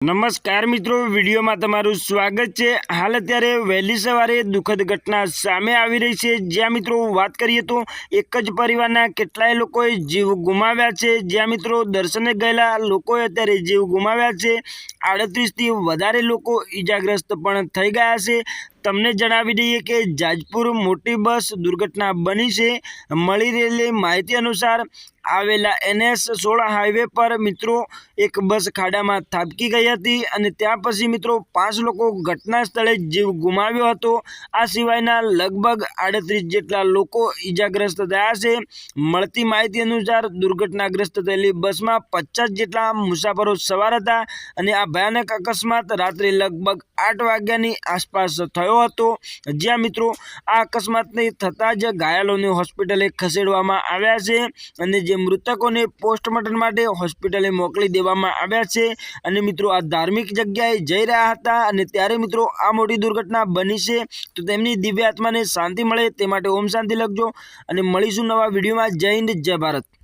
નમસ્કાર મિત્રો, વિડીયોમાં તમારું સ્વાગત છે. હાલ અત્યારે વહેલી સવારે દુઃખદ ઘટના સામે આવી રહી છે. જ્યાં મિત્રો, વાત કરીએ તો એક જ પરિવારના કેટલાય લોકોએ જીવ ગુમાવ્યા છે. જ્યાં મિત્રો, દર્શને ગયેલા લોકોએ અત્યારે જીવ ગુમાવ્યા છે. આડત્રીસથી વધારે લોકો ઈજાગ્રસ્ત પણ થઈ ગયા છે. તમને જણાવી દઈએ કે જાજપુર મોટી બસ દુર્ઘટના બની છે. મળી રહેલી માહિતી અનુસાર આવેલા એનએસ સોળ હાઈવે પર મિત્રો એક બસ ખાડામાં થાપકી ગઈ હતી અને ત્યાં પછી મિત્રો પાંચ લોકો ઘટના સ્થળે જીવ ગુમાવ્યો હતો. આ સિવાયના લગભગ આડત્રીસ જેટલા લોકો ઈજાગ્રસ્ત થયા છે. મળતી માહિતી અનુસાર દુર્ઘટનાગ્રસ્ત થયેલી બસમાં પચાસ જેટલા મુસાફરો સવાર હતા અને આ ભયાનક અકસ્માત રાત્રે લગભગ આઠ વાગ્યાની આસપાસ થયો હતો. જ્યાં મિત્રો, આ અકસ્માતને થતાં જ ઘાયલોને હોસ્પિટલે ખસેડવામાં આવ્યા છે અને જે મૃતકોને પોસ્ટમોર્ટમ માટે હોસ્પિટલે મોકલી દેવામાં આવ્યા છે. અને મિત્રો, આ ધાર્મિક જગ્યાએ જઈ રહ્યા હતા અને ત્યારે મિત્રો, આ મોટી દુર્ઘટના બની છે. તો તેમની દિવ્ય આત્માને શાંતિ મળે તે માટે ઓમ શાંતિ લખજો. અને મળીશું નવા વિડીયોમાં. જય હિન્દ, જય ભારત.